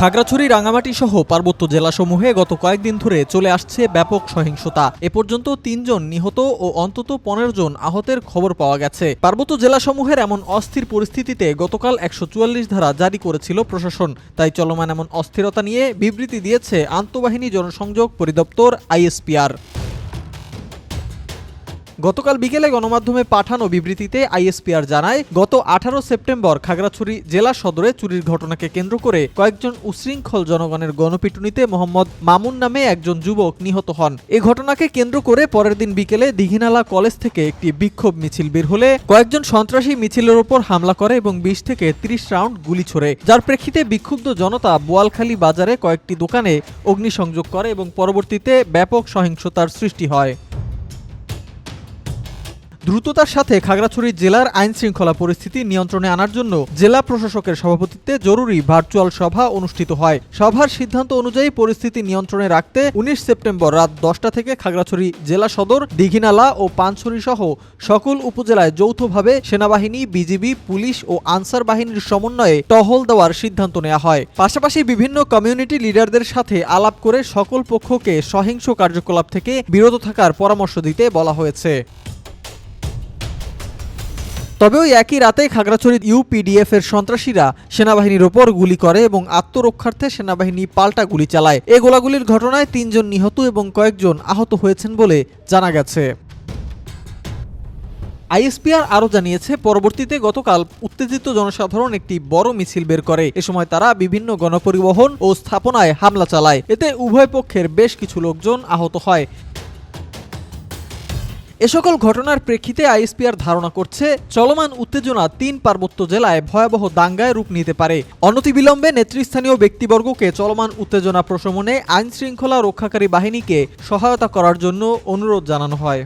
খাগড়াছড়ি, রাঙামাটি সহ পার্বত্য জেলাসমূহে গত কয়েকদিন ধরে চলে আসছে ব্যাপক সহিংসতা। এ পর্যন্ত তিনজন নিহত ও অন্তত পনেরো জন আহতের খবর পাওয়া গেছে। পার্বত্য জেলাসমূহের এমন অস্থির পরিস্থিতিতে গতকাল একশো চুয়াল্লিশ ধারা জারি করেছিল প্রশাসন। তাই চলমান এমন অস্থিরতা নিয়ে বিবৃতি দিয়েছে আন্তঃবাহিনী জনসংযোগ পরিদপ্তর আইএসপিআর। গতকাল বিকেলে গণমাধ্যমে পাঠানো বিবৃতিতে আইএসপিআর জানায়, গত আঠারো সেপ্টেম্বর খাগড়াছড়ি জেলা সদরে চুরির ঘটনাকে কেন্দ্র করে কয়েকজন উশৃঙ্খল জনগণের গণপিটুনিতে মোহাম্মদ মামুন নামে একজন যুবক নিহত হন। এ ঘটনাকে কেন্দ্র করে পরের দিন বিকেলে দিঘিনালা কলেজ থেকে একটি বিক্ষোভ মিছিল বের হলে কয়েকজন সন্ত্রাসী মিছিলের ওপর হামলা করে এবং বিশ থেকে ত্রিশ রাউন্ড গুলি ছোড়ে। যার প্রেক্ষিতে বিক্ষুব্ধ জনতা বোয়ালখালী বাজারে কয়েকটি দোকানে অগ্নিসংযোগ করে এবং পরবর্তীতে ব্যাপক সহিংসতার সৃষ্টি হয়। দ্রুততার সাথে খাগড়াছড়ি জেলার আইন শৃঙ্খলা পরিস্থিতি নিয়ন্ত্রণে আনার জন্য জেলা প্রশাসকের সভাপতিত্বে জরুরি ভার্চুয়াল সভা অনুষ্ঠিত হয়। সভার সিদ্ধান্ত অনুযায়ী পরিস্থিতি নিয়ন্ত্রণে রাখতে উনিশ সেপ্টেম্বর রাত দশটা থেকে খাগড়াছড়ি জেলা সদর, দিঘিনালা ও পানছড়ি সহ সকল উপজেলায় যৌথভাবে সেনাবাহিনী, বিজিবি, পুলিশ ও আনসার বাহিনীর সমন্বয়ে টহল দেওয়ার সিদ্ধান্ত নেওয়া হয়। পাশাপাশি বিভিন্ন কমিউনিটি লিডারদের সাথে আলাপ করে সকল পক্ষকে সহিংস কার্যকলাপ থেকে বিরত থাকার পরামর্শ দিতে বলা হয়েছে। তবে ওই একই রাতে খাগড়াছড়ি ইউপিডিএফ এর সন্ত্রাসীরা সেনাবাহিনীর ওপর গুলি করে এবং আত্মরক্ষার্থে সেনাবাহিনী পাল্টা গুলি চালায়। এ গোলাগুলির ঘটনায় তিনজন নিহত এবং কয়েকজন আহত হয়েছেন বলে জানা গেছে। আইএসপিআর আরও জানিয়েছে, পরবর্তীতে গতকাল উত্তেজিত জনসাধারণ একটি বড় মিছিল বের করে। এ সময় তারা বিভিন্ন গণপরিবহন ও স্থাপনায় হামলা চালায়। এতে উভয় পক্ষের বেশ কিছু লোকজন আহত হয়। এ সকল ঘটনার প্রেক্ষিতে আইএসপিআর ধারণা করছে, চলমান উত্তেজনা তিন পার্বত্য জেলায় ভয়াবহ দাঙ্গায় রূপ নিতে পারে। অনতিবিলম্বে নেতৃস্থানীয় ব্যক্তিবর্গকে চলমান উত্তেজনা প্রশমনে আইন শৃঙ্খলা রক্ষাকারী বাহিনীকে সহায়তা করার জন্য অনুরোধ জানানো হয়।